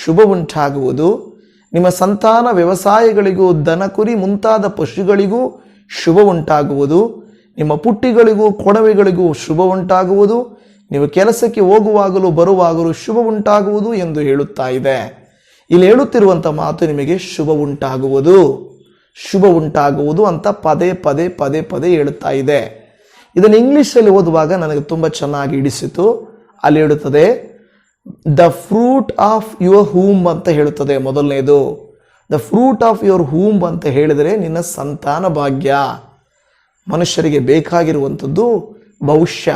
ಶುಭ ಉಂಟಾಗುವುದು. ನಿಮ್ಮ ಸಂತಾನ ವ್ಯವಸಾಯಗಳಿಗೂ, ದನ ಕುರಿ ಮುಂತಾದ ಪಶುಗಳಿಗೂ ಶುಭ ಉಂಟಾಗುವುದು ನಿಮ್ಮ ಪುಟ್ಟಿಗಳಿಗೂ ಕೊಡವೆಗಳಿಗೂ ಶುಭ ಉಂಟಾಗುವುದು ನೀವು ಕೆಲಸಕ್ಕೆ ಹೋಗುವಾಗಲೂ ಬರುವಾಗಲೂ ಶುಭ ಉಂಟಾಗುವುದು ಎಂದು ಹೇಳುತ್ತಾ ಇದೆ. ಇಲ್ಲಿ ಹೇಳುತ್ತಿರುವಂಥ ಮಾತು ನಿಮಗೆ ಶುಭ ಉಂಟಾಗುವುದು ಶುಭ ಉಂಟಾಗುವುದು ಅಂತ ಪದೇ ಪದೇ ಪದೇ ಪದೇ ಹೇಳುತ್ತಾ ಇದೆ. ಇದನ್ನು ಇಂಗ್ಲೀಷಲ್ಲಿ ಓದುವಾಗ ನನಗೆ ತುಂಬ ಚೆನ್ನಾಗಿ ಹಿಡಿಸಿತು. ಅಲ್ಲಿ ಹೇಳುತ್ತದೆ the fruit of your womb ಅಂತ ಹೇಳುತ್ತದೆ ಮೊದಲನೇದು. The fruit of your womb ಅಂತ ಹೇಳಿದರೆ ನಿನ್ನ ಸಂತಾನ ಭಾಗ್ಯ. ಮನುಷ್ಯರಿಗೆ ಬೇಕಾಗಿರುವಂಥದ್ದು ಭವಿಷ್ಯ.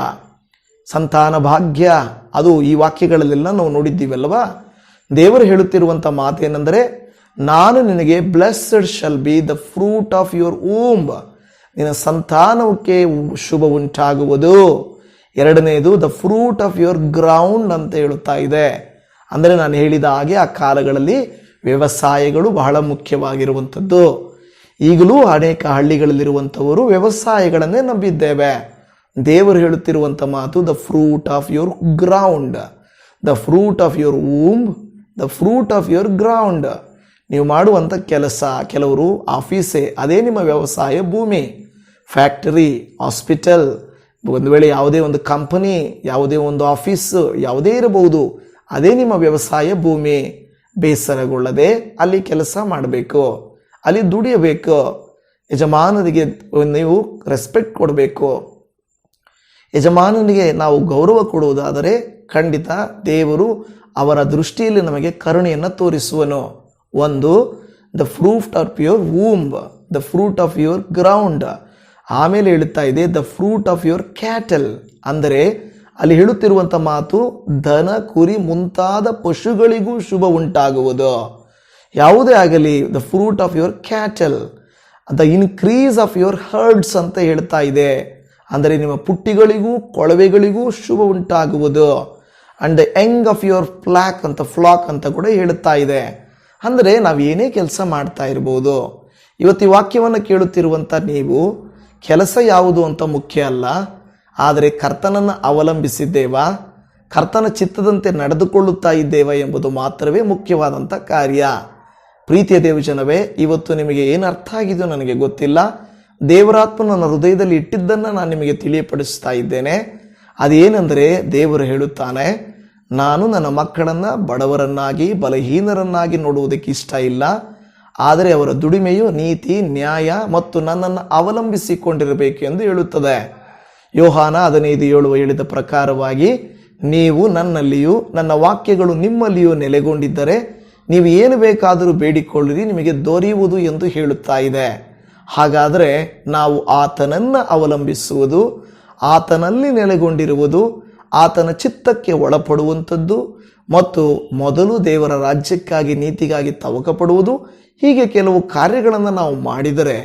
ಸಂತಾನ ಭಾಗ್ಯ. ಅದು ಈ ವಾಕ್ಯಗಳಲ್ಲೆಲ್ಲ ನಾವು ನೋಡಿದ್ದೀವಲ್ವಾ? ದೇವರು ಹೇಳುತ್ತಿರುವಂಥ ಮಾತೇನೆಂದರೆ, ನಾನು ನಿನಗೆ blessed shall be the fruit of your womb ನಿನ್ನ ಸಂತಾನಕ್ಕೆ ಶುಭ ಉಂಟಾಗುವುದು. ಎರಡನೆಯದು the fruit of your ground ಅಂತ ಹೇಳುತ್ತಾ ಇದೆ. ಅಂದರೆ ನಾನು ಹೇಳಿದ ಹಾಗೆ ಆ ಕಾಲಗಳಲ್ಲಿ ವ್ಯವಸಾಯಗಳು ಬಹಳ ಮುಖ್ಯವಾಗಿರುವಂಥದ್ದು. ಈಗಲೂ ಅನೇಕ ಹಳ್ಳಿಗಳಲ್ಲಿರುವಂಥವರು ವ್ಯವಸಾಯಗಳನ್ನೇ ನಂಬಿದ್ದೇವೆ. ದೇವರು ಹೇಳುತ್ತಿರುವಂಥ ಮಾತು the fruit of your ground the fruit of your womb the fruit of your ground ನೀವು ಮಾಡುವಂಥ ಕೆಲಸ, ಕೆಲವರು ಆಫೀಸೇ, ಅದೇ ನಿಮ್ಮ ವ್ಯವಸಾಯ ಭೂಮಿ. ಫ್ಯಾಕ್ಟರಿ, ಹಾಸ್ಪಿಟಲ್, ಒಂದು ವೇಳೆ ಯಾವುದೇ ಒಂದು ಕಂಪನಿ, ಯಾವುದೇ ಒಂದು ಆಫೀಸ್, ಯಾವುದೇ ಇರಬಹುದು, ಅದೇ ನಿಮ್ಮ ವ್ಯವಸಾಯ ಭೂಮಿ. ಬೇಸರಗೊಳ್ಳದೆ ಅಲ್ಲಿ ಕೆಲಸ ಮಾಡಬೇಕು, ಅಲ್ಲಿ ದುಡಿಯಬೇಕು. ಯಜಮಾನರಿಗೆ ನೀವು ರೆಸ್ಪೆಕ್ಟ್ ಕೊಡಬೇಕು. ಯಜಮಾನನಿಗೆ ನಾವು ಗೌರವ ಕೊಡುವುದಾದರೆ ಖಂಡಿತ ದೇವರು ಅವರ ದೃಷ್ಟಿಯಲ್ಲಿ ನಮಗೆ ಕರುಣೆಯನ್ನು ತೋರಿಸುವನು. ಒಂದು the fruit of your womb the fruit of your ground ಆಮೇಲೆ ಹೇಳ್ತಾ ಇದೆ the fruit of your cattle ಅಂದರೆ ಅಲ್ಲಿ ಹೇಳುತ್ತಿರುವಂಥ ಮಾತು ದನ ಕುರಿ ಮುಂತಾದ ಪಶುಗಳಿಗೂ ಶುಭ ಉಂಟಾಗುವುದು. ಯಾವುದೇ ಆಗಲಿ the fruit of your cattle the increase of your herds ಅಂತ ಹೇಳ್ತಾ ಇದೆ. ಅಂದರೆ ನಿಮ್ಮ ಪುಟ್ಟಿಗಳಿಗೂ, ಕೊಳವೆಗಳಿಗೂ ಶುಭ ಉಂಟಾಗುವುದು. And the young of your flock ಅಂತ ಫ್ಲಾಕ್ ಅಂತ ಕೂಡ ಹೇಳುತ್ತಾ ಇದೆ. ಅಂದರೆ ನಾವು ಏನೇ ಕೆಲಸ ಮಾಡ್ತಾ ಇರ್ಬೋದು. ಇವತ್ತು ವಾಕ್ಯವನ್ನು ಕೇಳುತ್ತಿರುವಂಥ ನೀವು, ಕೆಲಸ ಯಾವುದು ಅಂತ ಮುಖ್ಯ ಅಲ್ಲ. ಆದರೆ ಕರ್ತನನ್ನು ಅವಲಂಬಿಸಿದ್ದೇವಾ? ಕರ್ತನ ಚಿತ್ತದಂತೆ ನಡೆದುಕೊಳ್ಳುತ್ತಾ ಇದ್ದೇವಾ ಎಂಬುದು ಮಾತ್ರವೇ ಮುಖ್ಯವಾದಂಥ ಕಾರ್ಯ. ಪ್ರೀತಿಯ ದೇವಜನವೇ ಇವತ್ತು ನಿಮಗೆ ಏನು ಅರ್ಥ ಆಗಿದೆಯೋ ನನಗೆ ಗೊತ್ತಿಲ್ಲ. ದೇವರಾತ್ಮ ನನ್ನ ಹೃದಯದಲ್ಲಿ ಇಟ್ಟಿದ್ದನ್ನು ನಾನು ನಿಮಗೆ ತಿಳಿಯಪಡಿಸ್ತಾ ಇದ್ದೇನೆ. ಅದೇನೆಂದರೆ ದೇವರು ಹೇಳುತ್ತಾನೆ, ನಾನು ನನ್ನ ಮಕ್ಕಳನ್ನು ಬಡವರನ್ನಾಗಿ, ಬಲಹೀನರನ್ನಾಗಿ ನೋಡುವುದಕ್ಕೆ ಇಷ್ಟ ಇಲ್ಲ. ಆದರೆ ಅವರ ದುಡಿಮೆಯು ನೀತಿ, ನ್ಯಾಯ ಮತ್ತು ನನ್ನನ್ನು ಅವಲಂಬಿಸಿಕೊಂಡಿರಬೇಕು ಎಂದು ಹೇಳುತ್ತದೆ. ಯೋಹಾನ ಹದಿನೈದು ಏಳು ಹೇಳಿದ ಪ್ರಕಾರವಾಗಿ ನೀವು ನನ್ನಲ್ಲಿಯೂ ನನ್ನ ವಾಕ್ಯಗಳು ನಿಮ್ಮಲ್ಲಿಯೂ ನೆಲೆಗೊಂಡಿದ್ದರೆ ನೀವು ಏನು ಬೇಕಾದರೂ ಬೇಡಿಕೊಳ್ಳಿರಿ, ನಿಮಗೆ ದೊರೆಯುವುದು ಎಂದು ಹೇಳುತ್ತಾ ಇದೆ. ಹಾಗಾದರೆ ನಾವು ಆತನನ್ನು ಅವಲಂಬಿಸುವುದು, ಆತನಲ್ಲಿ ನೆಲೆಗೊಂಡಿರುವುದು, ಆತನ ಚಿತ್ತಕ್ಕೆ ಒಳಪಡುವಂಥದ್ದು ಮತ್ತು ಮೊದಲು ದೇವರ ರಾಜ್ಯಕ್ಕಾಗಿ ನೀತಿಗಾಗಿ ತವಕಪಡುವುದು, ಹೀಗೆ ಕೆಲವು ಕಾರ್ಯಗಳನ್ನು ನಾವು ಮಾಡಿದರೆ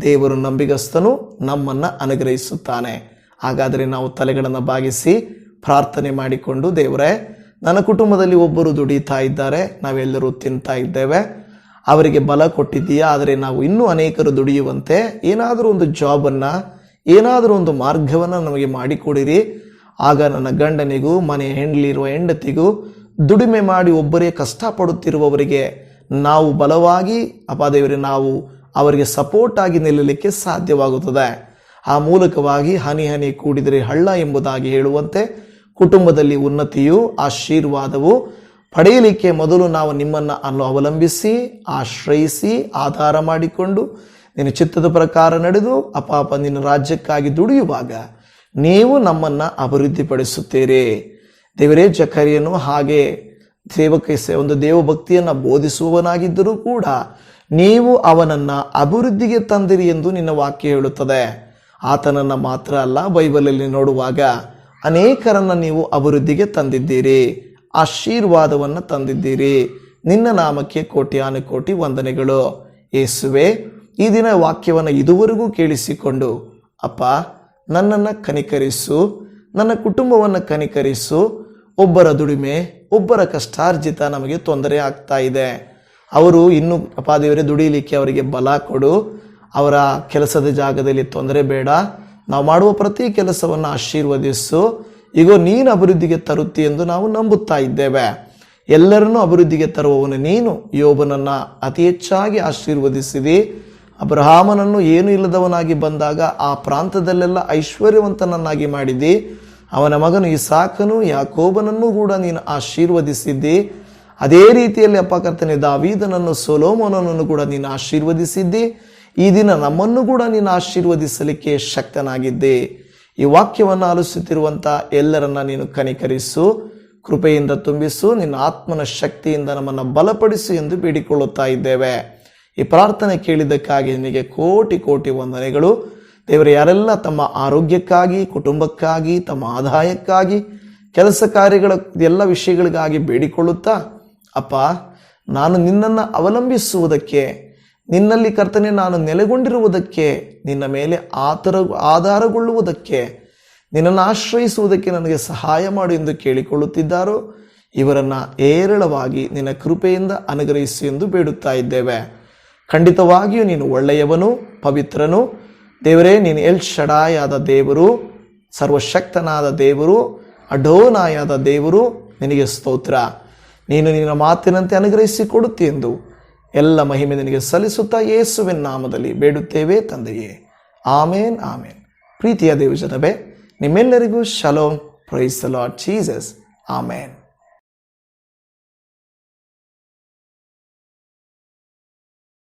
ದೇವರು ನಂಬಿಗಸ್ತನು ನಮ್ಮನ್ನು ಅನುಗ್ರಹಿಸುತ್ತಾನೆ. ಹಾಗಾದರೆ ನಾವು ತಲೆಗಳನ್ನು ಬಾಗಿಸಿ ಪ್ರಾರ್ಥನೆ ಮಾಡಿಕೊಂಡು, ದೇವರೇ, ನನ್ನ ಕುಟುಂಬದಲ್ಲಿ ಒಬ್ಬರು ದುಡಿತಾ ಇದ್ದಾರೆ, ನಾವೆಲ್ಲರೂ ತಿಂತಾ ಇದ್ದೇವೆ. ಅವರಿಗೆ ಬಲ ಕೊಟ್ಟಿದ್ದೀಯಾ? ಆದರೆ ನಾವು ಇನ್ನೂ ಅನೇಕರು ದುಡಿಯುವಂತೆ ಏನಾದರೂ ಒಂದು ಜಾಬನ್ನು, ಏನಾದರೂ ಒಂದು ಮಾರ್ಗವನ್ನು ನಮಗೆ ಮಾಡಿಕೊಡಿರಿ. ಆಗ ನನ್ನ ಗಂಡನಿಗೂ, ಮನೆ ಹೆಂಡಲಿರುವ ಹೆಂಡತಿಗೂ, ದುಡಿಮೆ ಮಾಡಿ ಒಬ್ಬರೇ ಕಷ್ಟಪಡುತ್ತಿರುವವರಿಗೆ ನಾವು ಬಲವಾಗಿ ಅಪಾದೇವರೇ ನಾವು ಅವರಿಗೆ ಸಪೋರ್ಟ್ ಆಗಿ ನಿಲ್ಲಲಿಕ್ಕೆ ಸಾಧ್ಯವಾಗುತ್ತದೆ. ಆ ಮೂಲಕವಾಗಿ ಹನಿ ಹನಿ ಕೂಡಿದರೆ ಹಳ್ಳ ಎಂಬುದಾಗಿ ಹೇಳುವಂತೆ ಕುಟುಂಬದಲ್ಲಿ ಉನ್ನತಿಯು, ಆಶೀರ್ವಾದವು ಪಡೆಯಲಿಕ್ಕೆ ಮೊದಲು ನಾವು ನಿಮ್ಮನ್ನು ಅನ್ನು ಅವಲಂಬಿಸಿ, ಆಶ್ರಯಿಸಿ, ಆಧಾರ ಮಾಡಿಕೊಂಡು ನಿನ್ನ ಚಿತ್ತದ ಪ್ರಕಾರ ನಡೆದು ಅಪಾಪ ನಿನ್ನ ರಾಜ್ಯಕ್ಕಾಗಿ ದುಡಿಯುವಾಗ ನೀವು ನಮ್ಮನ್ನು ಅಭಿವೃದ್ಧಿಪಡಿಸುತ್ತೀರಿ. ದೇವರೇ, ಜಕರಿಯನು ಹಾಗೆ ಸೇವಕ ಒಂದು ದೇವಭಕ್ತಿಯನ್ನು ಬೋಧಿಸುವವನಾಗಿದ್ದರೂ ಕೂಡ ನೀವು ಅವನನ್ನು ಅಭಿವೃದ್ಧಿಗೆ ತಂದಿರಿ ಎಂದು ನಿನ್ನ ವಾಕ್ಯ ಹೇಳುತ್ತದೆ. ಆತನನ್ನು ಮಾತ್ರ ಅಲ್ಲ, ಬೈಬಲಲ್ಲಿ ನೋಡುವಾಗ ಅನೇಕರನ್ನು ನೀವು ಅಭಿವೃದ್ಧಿಗೆ ತಂದಿದ್ದೀರಿ, ಆಶೀರ್ವಾದವನ್ನು ತಂದಿದ್ದೀರಿ. ನಿನ್ನ ನಾಮಕ್ಕೆ ಕೋಟಿ ಕೋಟಿ ವಂದನೆಗಳು. ಏಸುವೆ ಈ ದಿನ ವಾಕ್ಯವನ್ನು ಇದುವರೆಗೂ ಕೇಳಿಸಿಕೊಂಡು, ಅಪ್ಪ, ನನ್ನನ್ನು ಕನಿಕರಿಸು, ನನ್ನ ಕುಟುಂಬವನ್ನು ಕನಿಕರಿಸು. ಒಬ್ಬರ ದುಡಿಮೆ, ಒಬ್ಬರ ಕಷ್ಟಾರ್ಜಿತ ನಮಗೆ ತೊಂದರೆ ಆಗ್ತಾ ಇದೆ. ಅವರು ಇನ್ನೂ ಅಪಾದೇವರೇ ದುಡಿಯಲಿಕ್ಕೆ ಅವರಿಗೆ ಬಲ ಕೊಡು. ಅವರ ಕೆಲಸದ ಜಾಗದಲ್ಲಿ ತೊಂದರೆ ಬೇಡ. ನಾವು ಮಾಡುವ ಪ್ರತಿ ಕೆಲಸವನ್ನು ಆಶೀರ್ವದಿಸು. ಈಗ ನೀನು ಅಭಿವೃದ್ಧಿಗೆ ತರುತ್ತಿ ಎಂದು ನಾವು ನಂಬುತ್ತಾ ಇದ್ದೇವೆ. ಎಲ್ಲರನ್ನೂ ಅಭಿವೃದ್ಧಿಗೆ ತರುವವನು ನೀನು. ಯೋಬನನ್ನು ಅತಿ ಹೆಚ್ಚಾಗಿ ಆಶೀರ್ವದಿಸಿದಿ. ಅಬ್ರಹಾಮನನ್ನು ಏನು ಇಲ್ಲದವನಾಗಿ ಬಂದಾಗ ಆ ಪ್ರಾಂತದಲ್ಲೆಲ್ಲ ಐಶ್ವರ್ಯವಂತನನ್ನಾಗಿ ಮಾಡಿದಿ. ಅವನ ಮಗನು ಇಸಾಕನು, ಯಾಕೋಬನನ್ನು ಕೂಡ ನೀನು ಆಶೀರ್ವದಿಸಿದ್ದಿ ಅದೇ ರೀತಿಯಲ್ಲಿ ಅಪ್ಪ ಕರ್ತನೆ, ದಾವೀದನನ್ನು ಸೊಲೋಮೋನನನ್ನು ಕೂಡ ನೀನು ಆಶೀರ್ವದಿಸಿದ್ದಿ ಈ ದಿನ ನಮ್ಮನ್ನು ಕೂಡ ನೀನು ಆಶೀರ್ವದಿಸಲಿಕ್ಕೆ ಶಕ್ತನಾಗಿದ್ದೆ. ಈ ವಾಕ್ಯವನ್ನು ಆಲಿಸುತ್ತಿರುವಂಥ ಎಲ್ಲರನ್ನ ನೀನು ಕನಿಕರಿಸು, ಕೃಪೆಯಿಂದ ತುಂಬಿಸು, ನಿನ್ನ ಆತ್ಮನ ಶಕ್ತಿಯಿಂದ ನಮ್ಮನ್ನು ಬಲಪಡಿಸು ಎಂದು ಬೇಡಿಕೊಳ್ಳುತ್ತಾ ಇದ್ದೇವೆ. ಈ ಪ್ರಾರ್ಥನೆ ಕೇಳಿದ್ದಕ್ಕಾಗಿ ನಿನಗೆ ಕೋಟಿ ಕೋಟಿ ವಂದನೆಗಳು. ದೇವರು, ಯಾರೆಲ್ಲ ತಮ್ಮ ಆರೋಗ್ಯಕ್ಕಾಗಿ, ಕುಟುಂಬಕ್ಕಾಗಿ, ತಮ್ಮ ಆದಾಯಕ್ಕಾಗಿ, ಕೆಲಸ ಕಾರ್ಯಗಳ ಎಲ್ಲ ವಿಷಯಗಳಿಗಾಗಿ ಬೇಡಿಕೊಳ್ಳುತ್ತಾ, ಅಪ್ಪ, ನಾನು ನಿನ್ನನ್ನು ಅವಲಂಬಿಸುವುದಕ್ಕೆ ನಿನ್ನಲ್ಲಿ ಕರ್ತನೆ ನಾನು ನೆಲೆಗೊಂಡಿರುವುದಕ್ಕೆ, ನಿನ್ನ ಮೇಲೆ ಆತರ, ಆಧಾರಗೊಳ್ಳುವುದಕ್ಕೆ, ನಿನ್ನನ್ನು ಆಶ್ರಯಿಸುವುದಕ್ಕೆ ನನಗೆ ಸಹಾಯ ಮಾಡು ಎಂದು ಕೇಳಿಕೊಳ್ಳುತ್ತಿದ್ದಾರೋ? ಇವರನ್ನು ಏರಳವಾಗಿ ನಿನ್ನ ಕೃಪೆಯಿಂದ ಅನುಗ್ರಹಿಸಿ ಎಂದು ಬೇಡುತ್ತಾ ಇದ್ದೇವೆ. ಖಂಡಿತವಾಗಿಯೂ ನೀನು ಒಳ್ಳೆಯವನು, ಪವಿತ್ರನು. ದೇವರೇ, ನೀನು ಎಲ್ ಶಡಾಯಾದ ದೇವರು, ಸರ್ವಶಕ್ತನಾದ ದೇವರು, ಅಡೋನಾಯಾದ ದೇವರು, ನಿನಗೆ ಸ್ತೋತ್ರ. ನೀನು ನಿನ್ನ ಮಾತಿನಂತೆ ಅನುಗ್ರಹಿಸಿ ಕೊಡುತ್ತಿ ಎಂದು ಎಲ್ಲ ಮಹಿಮೆ ನಿನಗೆ ಸಲ್ಲಿಸುತ್ತಾ ಯೇಸುವಿನ ನಾಮದಲ್ಲಿ ಬೇಡುತ್ತೇವೆ ತಂದೆಯೇ. ಆಮೇನ್ ಆಮೇನ್. ಪ್ರೀತಿಯ ದೇವಜನವೇ, ನಿಮ್ಮೆಲ್ಲರಿಗೂ ಶಲೋಮ್. ಪ್ರೈಸ್ ಲಾರ್ಡ್ ಜೀಸಸ್ ಆಮೇನ್.